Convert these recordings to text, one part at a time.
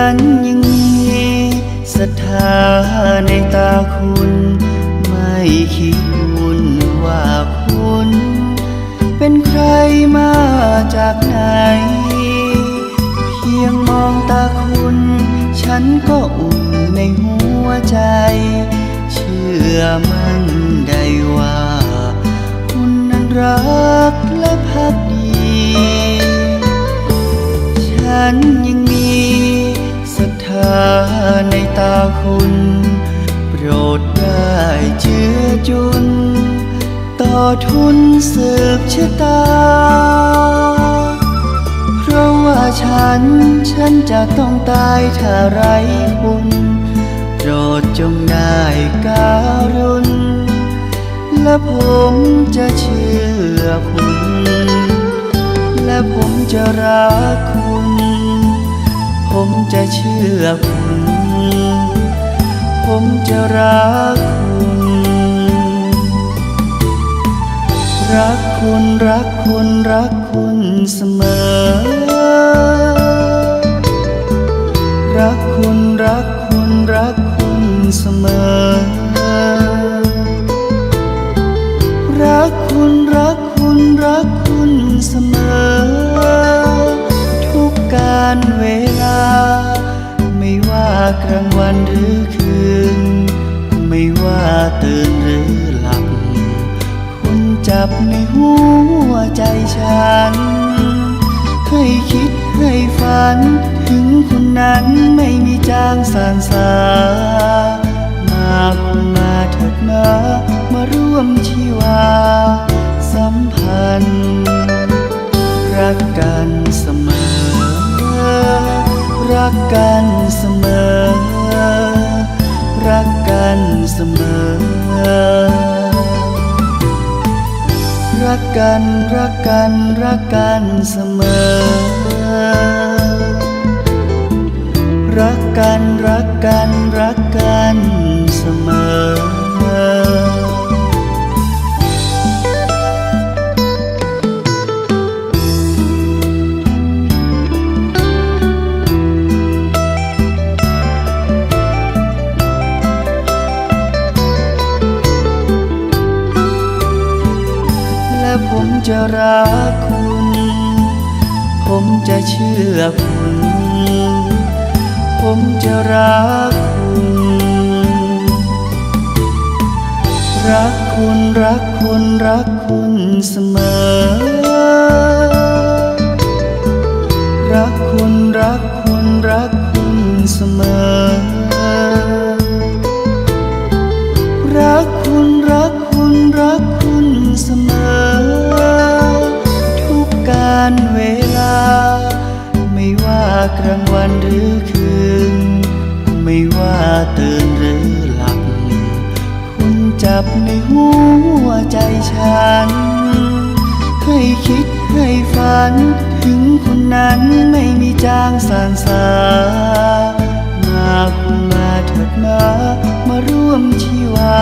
ันยังมีศรัทธาในตาคุณ ไม่คิดวุ่นว่าคุณ เป็นใครมาจากไหน เพียงมองตาคุณ ฉันก็อุ่นในหัวใจ เชื่อมั่นได้ว่า คุณนั้นรักและพักดี ฉัน ตาคุณ โปรดได้เจือจุน ต่อทุนสืบชะตา เพราะว่าฉัน ฉันจะต้องตายถ้าไรคุณ โปรดจงได้การุณ และผมจะเชื่อคุณ และผมจะรักคุณ ผมจะเชื่อคุณ จะรักคุณ รักคุณรักคุณรักคุณเสมอ รักคุณรักคุณรักคุณเสมอ รักคุณรักคุณรักคุณเสมอ ทุกการเวลา ไม่ว่ากลางวันหรือ ไม่ว่าตื่นหรือหลับ คุณจับในหัวใจฉัน ให้คิดให้ฝัน ถึงคนนั้นไม่มีจางสานสา มาคุณมาเถิดมามาร่วมชีวา สัมพันธ์ รักกันเสมอ รักกันเสมอ รักกันเสมอ รักกันรักกันรักกันเสมอ รักกันรักกันรักกันเสมอ จะรักคุณ ผมจะเชื่อคุณ ผมจะรักคุณ รักคุณรักคุณรักคุณเสมอากลางวันหรือคืน ไม่ว่าตื่นหรือหลับ คุณจับในหัวใจฉัน ให้คิดให้ฝัน ถึงคนนั้นไม่มีจางสานสา มาคุณมาเถิดมา มาร่วมชีวา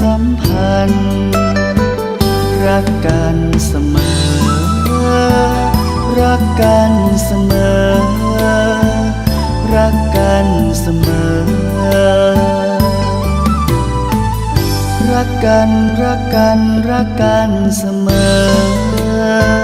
สัมพันธ์ รักกันเสมอ รักกันเสมอ มอ รักกันรักกันรักกันเสมอ